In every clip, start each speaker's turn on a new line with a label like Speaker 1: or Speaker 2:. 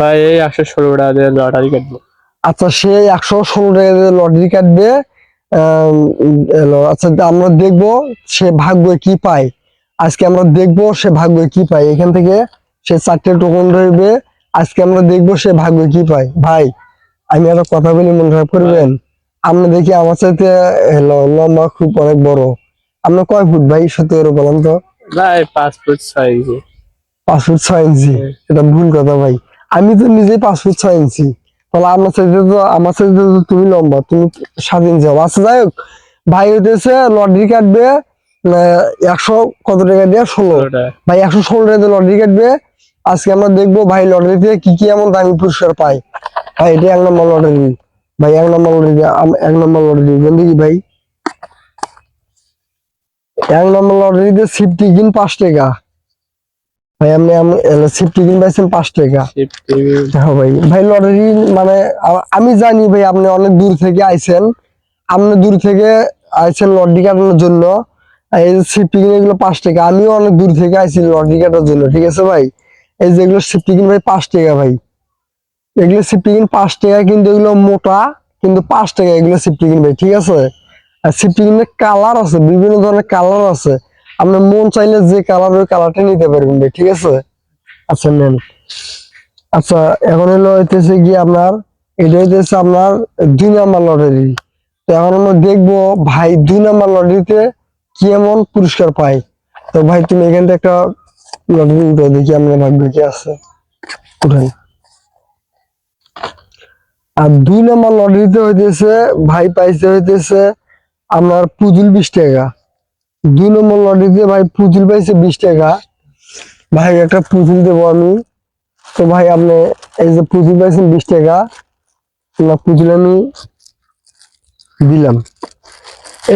Speaker 1: ভাই এই একশো ষোলো টাকা দিয়ে লটারি কাটবো।
Speaker 2: আচ্ছা সে একশো ষোলো টাকা দিয়ে লটারি কাটবে আচ্ছা আমরা দেখব সে ভাগ্য কি পায়। আজকে আমরা দেখব সে ভাগ্যে কি পায়। এখান থেকে সে চারটে টোকন রইবে আজকে আমরা দেখব সে ভাগ্যে কি পায়। ভাই আমি একটা কথা বলি মনে রাখ করবেন? আমরা দেখি আমার সাথে লম্বা খুব অনেক বড়। আপনার কয় ফুট ভাই সত্যি করে বলেন তো?
Speaker 1: ভাই পাঁচ ফুট ছয় ইঞ্চি।
Speaker 2: পাঁচ ফুট ছয় ইঞ্চি? এটা ভুল কথা ভাই। আমি তো নিজে পাঁচ ফুট ছয় ইঞ্চি তাহলে আমার সাথে তো আমার সাথে তো তুমি লম্বা তুমি সাত ইঞ্চি হবে আচ্ছা যাই হোক। ভাই হইতেছে লটারি কাটবে একশো কত টাকা দিয়ে? ষোলো। ভাই একশো ষোলো টাকা দিয়ে লটারি কাটবে। আজকে আমরা দেখব ভাই লটারিতে কি কি এমন দামি পুরস্কার পায়। ভাই এটা এক নম্বর লটারি। ভাই এক নম্বর লটারি এক নম্বর লটারি। দেখি ভাই? এক নম্বর লটারিতে সিফটি কিন পাঁচ টাকা। ভাই আপনি সিফটি কিন পাইছেন পাঁচ টাকা। হ্যাঁ ভাই ভাই লটারি মানে আমি জানি ভাই আপনি অনেক দূর থেকে আইছেন। আপনি দূর থেকে আইছেন লটারি কাটানোর জন্য। এই সিফটি কিন এগুলো পাঁচ টাকা। আমিও অনেক দূর থেকে আইছি লটারি কাটার জন্য ঠিক আছে ভাই? এই যে এগুলো সিফটি কিন ভাই পাঁচ টাকা ভাই। এগুলো সিফটি কিন পাঁচ টাকা কিন্তু এগুলো মোটা কিন্তু পাঁচ টাকা এগুলো সিফটি কিন ভাই ঠিক আছে? আর সিফটি কিনের কালার আছে বিভিন্ন ধরনের কালার আছে। আপনার মন চাইলে যে কালার ওই কালারটা নিতে পারবেন ভাই ঠিক আছে? আচ্ছা নেন। আচ্ছা এখন হলো হইতেছে কি আপনার এটা হইতেছে আপনার দুই নাম্বার লটারি তো এখন আমরা দেখব ভাই দুই নাম্বার লটারিতে কি এমন পুরস্কার পাই তো ভাই তুমি এখান থেকে একটা লটারি উঠে দেখি আমরা ভাগ্য কি আছে। উঠেন। আর দুই নাম্বার লটারিতে হইতেছে ভাই পাইছে হইতেছে আপনার পুতুল বিশ টাকা। দুই নম্বর লটারিতে ভাই পুতুল পাইছে বিশ টাকা। ভাই, একটা পুতুল দেবো আমি। তো ভাই, আপনি এই যে পুঁজি পাইছেন বিশ টাকা না পুঁজিল আমি দিলাম।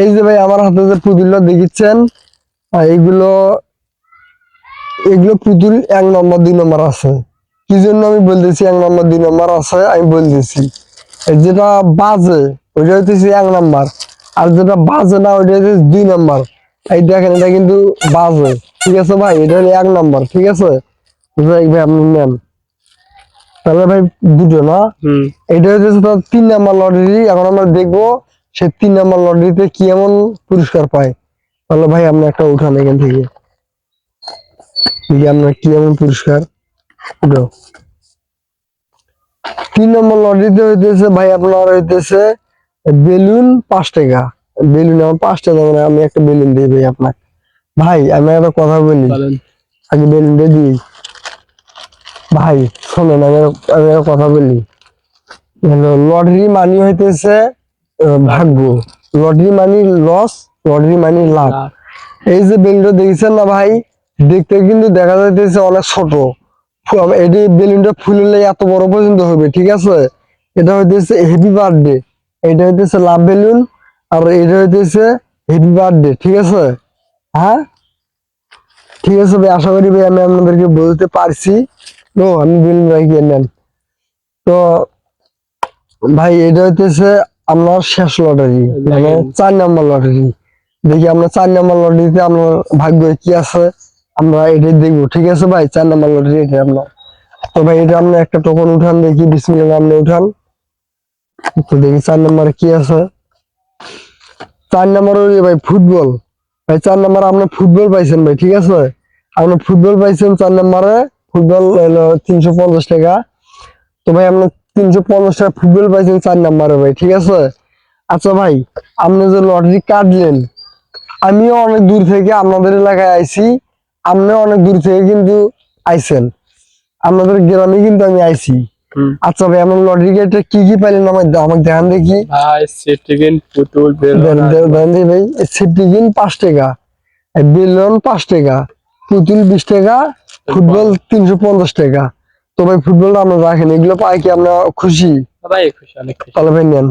Speaker 2: এই যে ভাই, আমার হাতে যে পুতুলটা দেখিচ্ছেন এইগুলো এগুলো পুতুল এক নম্বর, দুই নম্বর আছে। কি জন্য আমি বলতেছি এক নম্বর, দুই নম্বর আছে? আমি বলতেছি যেটা বাজে, ওইটা হইতেছে এক নম্বর। আর যেটা বাজে না, ওইটা হইতেছে দুই নম্বর। এই দেখেন এটা কিন্তু বাজে। ঠিক আছে ভাই এটা হলো এক নম্বর ঠিক আছে? ভাই আপনি নেন। তাহলে ভাই দুটো না? এটা হচ্ছে তার তিন নাম্বার লটারি এখন আমরা দেখব সে তিন নাম্বার লটারিতে কি এমন পুরস্কার পায়। তাহলে ভাই আপনি একটা উঠান এখান থেকে। দেখি আপনার কি এমন পুরস্কার। উঠো। তিন নম্বর লটারিতে হইতেছে ভাই আপনার হইতেছে বেলুন পাঁচ টাকা। বেলুন আমার পাঁচটা মানে আমি একটা বেলুন দিই ভাই আপনাকে। ভাই আমি একটা কথা বলি।
Speaker 1: বলেন।
Speaker 2: আগে বেলুনটা দিই। ভাই শোনেন আমি আমি একটা কথা বলি। লটারি মানি হইতেছে ভাগ্য। Lottery money loss lottery money লাভ। এই যে বেলুনটা দেখছেন না ভাই? দেখতে কিন্তু দেখা যাইতেছে অনেক ছোট। এটি বেলুনটা ফুললে এত বড় পর্যন্ত হবে ঠিক আছে? এটা হইতেছে হেভি বার্থডে এটা হইতেছে লাভ বেলুন আর এটা হইতেছে হেভি বার্থডে ঠিক আছে? হ্যাঁ? ঠিক আছে ভাই, আশা করি ভাই আমি আপনাদেরকে বলতে পারছি। ও, আমি বেলুন রাখিয়ে নেন? তো ভাই, এটা হইতেছে আপনার শেষ লটারি মানে চার নম্বর লটারি দেখি আমরা চার নম্বর লটারিতে আপনার ভাগ্য কি আছে? আমরা এটাই দেখব, ঠিক আছে ভাই? চার নম্বর লটারি এটা আপনার। তো ভাই, এটা আপনি একটা টোকন উঠান দেখি, বিসমিল্লাহ আপনি উঠান। তো দেখি চার নম্বরে কি আছে। চার নম্বর ভাই ফুটবল ভাই, চার নম্বরে আপনি ফুটবল পাইছেন ভাই, ঠিক আছে? আপনি ফুটবল পাইছেন চার নম্বরে ফুটবল তিনশো পঞ্চাশ টাকা। তো ভাই, আপনি তিনশো পঞ্চাশ টাকা ফুটবল পাইছেন চার নম্বরে ভাই, ঠিক আছে? আচ্ছা ভাই, আপনি যে লটারি কাটলেন আমিও অনেক দূর থেকে আপনাদের এলাকায় আইছি। আপনিও অনেক দূর থেকে কিন্তু আইছেন। আপনাদের গ্রামে কিন্তু আমি আইছি। আচ্ছা ভাই আমার লটারি কি কি পাইলেন? আমার আমাকে দেখান দেখি।
Speaker 1: ভাই সিটিগিন পুতুল বেলুন
Speaker 2: ভাই। সিটিগিন পাঁচ টাকা বেলুন পাঁচ টাকা পুতুল বিশ টাকা ফুটবল তিনশো পঞ্চাশ টাকা। তো ভাই ফুটবলটা আমরা রাখেন এগুলো পাই কি আমরা খুশি?
Speaker 1: ভাই খুশি অনেক
Speaker 2: তাহলে ভাই নেন।